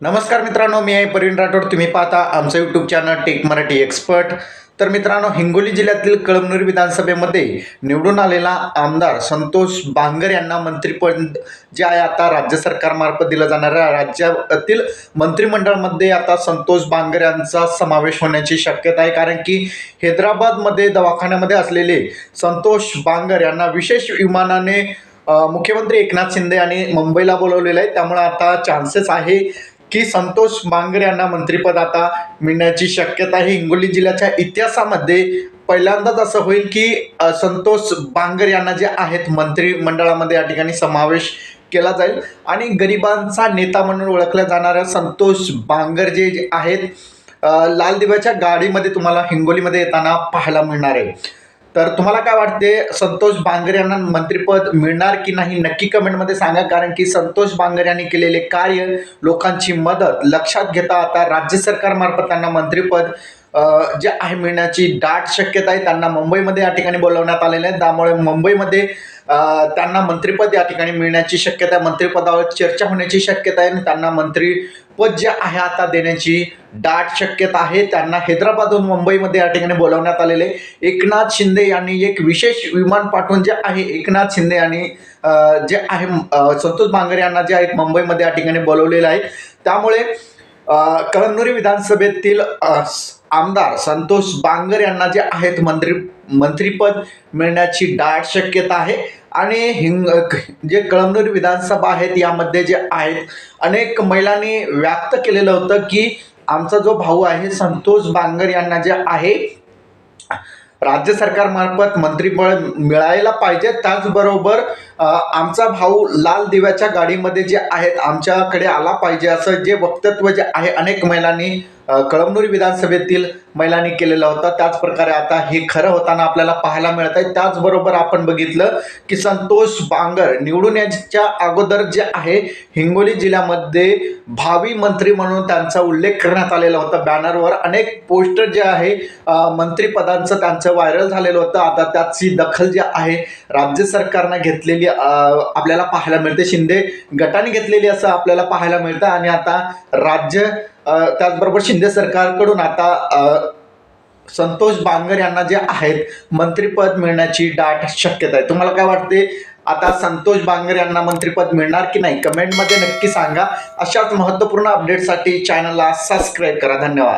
नमस्कार मित्रांनो मी आहे परिण राठोड. तुम्ही पाहता आमचं YouTube channel tech Marathi expert तर मित्रांनो हिंगोली जिल्ह्यातील कळमनुरी विधानसभेमध्ये निवडून आलेला आमदार संतोष बांगर यांना मंत्रिपद जे आहे आता राज्य सरकारमार्फत दिलं जाणाऱ्या राज्यातील मंत्रिमंडळामध्ये आता संतोष बांगर यांचा समावेश होण्याची शक्यता आहे. कारण की हैदराबादमध्ये दवाखान्यामध्ये असलेले संतोष बांगर यांना विशेष विमानाने मुख्यमंत्री एकनाथ शिंदे यांनी मुंबईला बोलवलेलं आहे. त्यामुळे आता चान्सेस आहे की संतोष बांगर यांना मंत्रिपद आता मिळण्याची शक्यता ही हिंगोली जिल्ह्याच्या इतिहासामध्ये पहिल्यांदाच असं होईल की संतोष बांगर यांना जे आहेत मंत्रिमंडळामध्ये या ठिकाणी समावेश केला जाईल. आणि गरिबांचा नेता म्हणून ओळखल्या जाणाऱ्या संतोष बांगर जे जे आहेत लाल दिव्याच्या गाडीमध्ये तुम्हाला हिंगोलीमध्ये येताना पाहायला मिळणार आहे. तर तुम्हाला काय वाटते संतोष बांगर यांना मंत्रिपद मिळणार की नाही? नक्की कमेंटमध्ये सांगा कारण की संतोष बांगर यांनी केलेले कार्य लोकांची मदत लक्षात घेता आता राज्य सरकारमार्फत त्यांना मंत्रिपद जे आहे मिळण्याची दाट शक्यता आहे. त्यांना मुंबईमध्ये या ठिकाणी बोलवण्यात आलेले आहे. त्यामुळे मुंबईमध्ये त्यांना मंत्रिपद या ठिकाणी मिळण्याची शक्यता आहे. मंत्रिपदावर चर्चा होण्याची शक्यता आहे आणि त्यांना मंत्रीपद जे आहे आता देण्याची दाट शक्यता आहे. त्यांना हैदराबादहून मुंबईमध्ये या ठिकाणी बोलवण्यात आलेले एकनाथ शिंदे यांनी एक विशेष विमान पाठवून जे आहे एकनाथ शिंदे यांनी जे आहे संतोष बांगर यांना जे आहेत मुंबईमध्ये या ठिकाणी बोलवलेलं आहे. त्यामुळे अ, कळमनुरी विधानसभेतील आमदार संतोष बांगर यांना जे आहेत मंत्री मंत्रिपद मिळण्याची दाट शक्यता आहे. आणि हिंग जे कळमनुर विधानसभा आहेत यामध्ये जे आहेत अनेक महिलांनी व्यक्त केलेलं होतं की आमचा जो भाऊ आहे संतोष बांगर यांना जे आहे राज्य सरकारमार्फत मंत्रिबळ मिळायला पाहिजे. त्याचबरोबर आमचा भाऊ लाल दिव्याच्या गाडीमध्ये जे आहेत आमच्याकडे आला पाहिजे असं जे वक्तव्य जे आहे अनेक महिलांनी कळमनुरी विधानसभेतील महिलांनी केलेला होता. त्याच प्रकारे आता हे खरं होताना आपल्याला पाहायला मिळत आहे. त्याचबरोबर आपण बघितलं की संतोष बांगर निवडून याच्या अगोदर जे आहे हिंगोली जिल्ह्यामध्ये भावी मंत्री म्हणून त्यांचा उल्लेख करण्यात आलेला होता. बॅनरवर अनेक पोस्टर जे आहे मंत्रीपदांचं मंत्रिपदांचं त्यांचं व्हायरल झालेलं होतं. आता त्याची दखल जी आहे राज्य सरकारनं घेतलेली आपल्याला पाहायला मिळते. शिंदे गटाने घेतलेली असं आपल्याला पाहायला मिळतं. आणि आता राज्य त्याचबरोबर शिंदे सरकारकडून आता संतोष बांगर यांना जे आहेत मंत्रिपद मिळण्याची दाट शक्यता आहे. तुम्हाला काय वाटते आता संतोष बांगर यांना मंत्रिपद मिळणार की नाही? कमेंटमध्ये नक्की सांगा. अशाच महत्त्वपूर्ण अपडेटसाठी चॅनलला सबस्क्राईब करा. धन्यवाद.